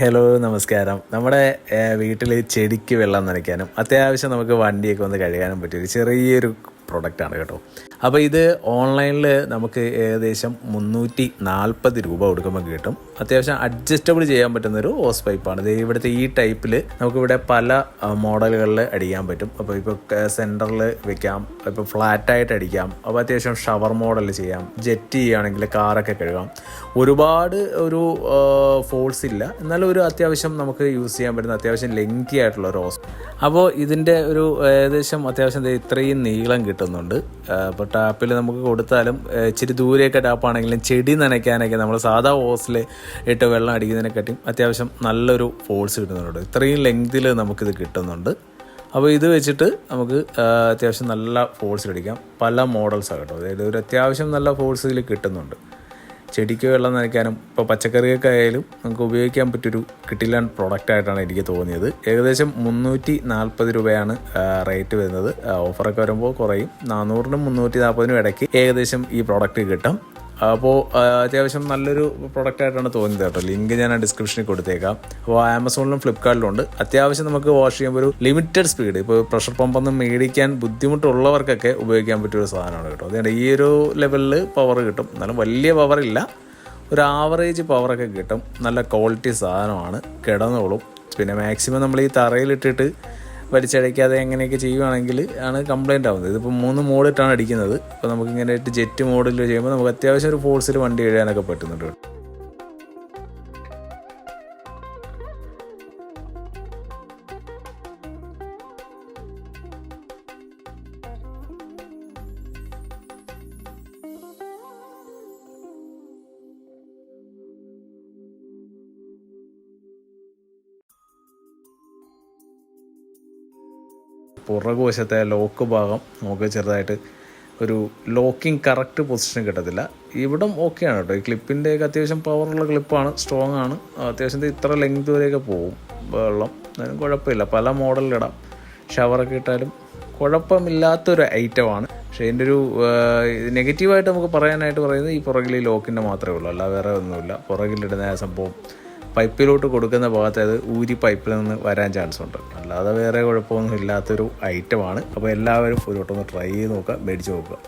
Hello നമസ്കാരം. നമ്മുടെ വീട്ടിൽ ചെടിക്ക് വെള്ളം നനയ്ക്കാനും അത്യാവശ്യം നമുക്ക് വണ്ടിയൊക്കെ ഒന്ന് കഴുകാനും പറ്റിയ ഒരു ചെറിയൊരു പ്രൊഡക്റ്റാണ് കേട്ടോ. അപ്പോൾ ഇത് ഓൺലൈനിൽ നമുക്ക് ഏകദേശം മുന്നൂറ്റി നാൽപ്പത് രൂപ കൊടുക്കുമ്പോൾ കിട്ടും. അത്യാവശ്യം അഡ്ജസ്റ്റബിൾ ചെയ്യാൻ പറ്റുന്ന ഒരു ഹോസ് പൈപ്പാണ് ഇവിടുത്തെ ഈ ടൈപ്പിൽ നമുക്കിവിടെ പല മോഡലുകളിൽ അടിക്കാൻ പറ്റും. അപ്പോൾ ഇപ്പോൾ സെന്ററിൽ വെക്കാം ഇപ്പോൾ ഫ്ലാറ്റായിട്ട് അടിക്കാം അപ്പോൾ അത്യാവശ്യം ഷവർ മോഡൽ ചെയ്യാം ജെറ്റ് ചെയ്യുകയാണെങ്കിൽ കാറൊക്കെ കഴുകാം. ഒരുപാട് ഒരു ഫോൾസ് ഇല്ല. എന്നാലും ഒരു അത്യാവശ്യം നമുക്ക് യൂസ് ചെയ്യാൻ പറ്റുന്ന അത്യാവശ്യം ലെങ്തി ആയിട്ടുള്ള ഒരു ഓസ്. അപ്പോൾ ഇതിന്റെ ഒരു ഏകദേശം അത്യാവശ്യം ഇത്രയും നീളം കിട്ടുന്നുണ്ട്. അപ്പോൾ ടാപ്പിൽ നമുക്ക് കൊടുത്താലും ഇച്ചിരി ദൂരെയൊക്കെ ടാപ്പാണെങ്കിലും ചെടി നനയ്ക്കാനൊക്കെ നമ്മൾ സാധാ ഹോസിൽ ഇട്ട് വെള്ളം അടിക്കുന്നതിനെക്കാട്ടിയും അത്യാവശ്യം നല്ലൊരു ഫോൾസ് കിട്ടുന്നുണ്ട്. ഇത്രയും ലെങ്തിൽ നമുക്കിത് കിട്ടുന്നുണ്ട്. അപ്പോൾ ഇത് വെച്ചിട്ട് നമുക്ക് അത്യാവശ്യം നല്ല ഫോൾസ് അടിക്കാം പല മോഡൽസാണ് കേട്ടോ. അതായത് ഒരു അത്യാവശ്യം നല്ല ഫോൾസ് ഇതിൽ കിട്ടുന്നുണ്ട്. ചെടിക്ക് വെള്ളം നനയ്ക്കാനും ഇപ്പോൾ പച്ചക്കറിയൊക്കെ ആയാലും നമുക്ക് ഉപയോഗിക്കാൻ കിട്ടില്ല പ്രോഡക്റ്റ് ആയിട്ടാണ് എനിക്ക് തോന്നിയത്. ഏകദേശം മുന്നൂറ്റി നാൽപ്പത് രൂപയാണ് റേറ്റ് വരുന്നത്. ഓഫറൊക്കെ വരുമ്പോൾ കുറയും. നാനൂറിനും മുന്നൂറ്റി നാൽപ്പതിനും ഇടയ്ക്ക് ഏകദേശം ഈ പ്രോഡക്റ്റ് കിട്ടും. അപ്പോൾ അത്യാവശ്യം നല്ലൊരു പ്രൊഡക്റ്റ് ആയിട്ടാണ് തോന്നിയത് കേട്ടോ. ലിങ്ക് ഞാൻ ആ ഡിസ്ക്രിപ്ഷനിൽ കൊടുത്തേക്കാം. അപ്പോൾ ആമസോണിലും ഫ്ലിപ്കാർട്ടിലും ഉണ്ട്. അത്യാവശ്യം നമുക്ക് വാഷ് ചെയ്യുമ്പോൾ ഒരു ലിമിറ്റഡ് സ്പീഡ് ഇപ്പോൾ പ്രഷർ പമ്പൊന്നും മേടിക്കാൻ ബുദ്ധിമുട്ടുള്ളവർക്കൊക്കെ ഉപയോഗിക്കാൻ പറ്റിയ ഒരു സാധനമാണ് കേട്ടോ. അതുകൊണ്ട് ഈ ഒരു ലെവലിൽ പവർ കിട്ടും. എന്നാലും വലിയ പവറില്ല ഒരു ആവറേജ് പവറൊക്കെ കിട്ടും. നല്ല ക്വാളിറ്റി സാധനമാണ്. കിടന്നോളും. പിന്നെ മാക്സിമം നമ്മൾ ഈ തറയിലിട്ടിട്ട് വലിച്ചടയ്ക്കാതെ എങ്ങനെയൊക്കെ ചെയ്യുവാണെങ്കിൽ ആണ് കംപ്ലൈന്റ് ആവുന്നത്. ഇതിപ്പോൾ മൂന്ന് മോഡിട്ടാണ് അടിക്കുന്നത്. അപ്പോൾ നമുക്ക് ഇങ്ങനെ ജെറ്റ് മോഡിൽ ചെയ്യുമ്പോൾ നമുക്ക് അത്യാവശ്യം ഒരു ഫോഴ്സിൽ വണ്ടി എഴുതാനൊക്കെ പറ്റുന്നുണ്ട് പുറകുവശത്തെ ലോക്ക് ഭാഗം നമുക്ക് ചെറുതായിട്ട് ഒരു ലോക്കിംഗ് കറക്റ്റ് പൊസിഷൻ കിട്ടത്തില്ല. ഇവിടം ഓക്കെയാണ് കേട്ടോ. ഈ ക്ലിപ്പിന്റെയൊക്കെ അത്യാവശ്യം പവറുള്ള ക്ലിപ്പാണ് സ്ട്രോങ് ആണ് അത്യാവശ്യം ഇത് ഇത്ര ലെങ്ത് വരെയൊക്കെ പോകും വെള്ളം. അതിനും കുഴപ്പമില്ല. പല മോഡലിലിടാം ഷവറൊക്കെ ഇട്ടാലും കുഴപ്പമില്ലാത്തൊരു ഐറ്റമാണ് പക്ഷേ ഇതിന്റെ ഒരു നെഗറ്റീവായിട്ട് നമുക്ക് പറയാനായിട്ട് പറയുന്നത് ഈ പുറകിൽ ഈ ലോക്കിന്റെ മാത്രമേ ഉള്ളൂ. അല്ല വേറെ ഒന്നുമില്ല. പുറകിലിടുന്ന ആ സംഭവം പൈപ്പിലോട്ട് കൊടുക്കുന്ന ഭാഗത്ത് അത് ഊരി പൈപ്പിൽ നിന്ന് വരാൻ ചാൻസ് ഉണ്ട്. അല്ലാതെ വേറെ കുഴപ്പമൊന്നും ഇല്ലാത്തൊരു ഐറ്റമാണ് അപ്പോൾ എല്ലാവരും ഒരു വട്ടം ഒന്ന് ട്രൈ ചെയ്ത് നോക്കുക മേടിച്ച് നോക്കുക.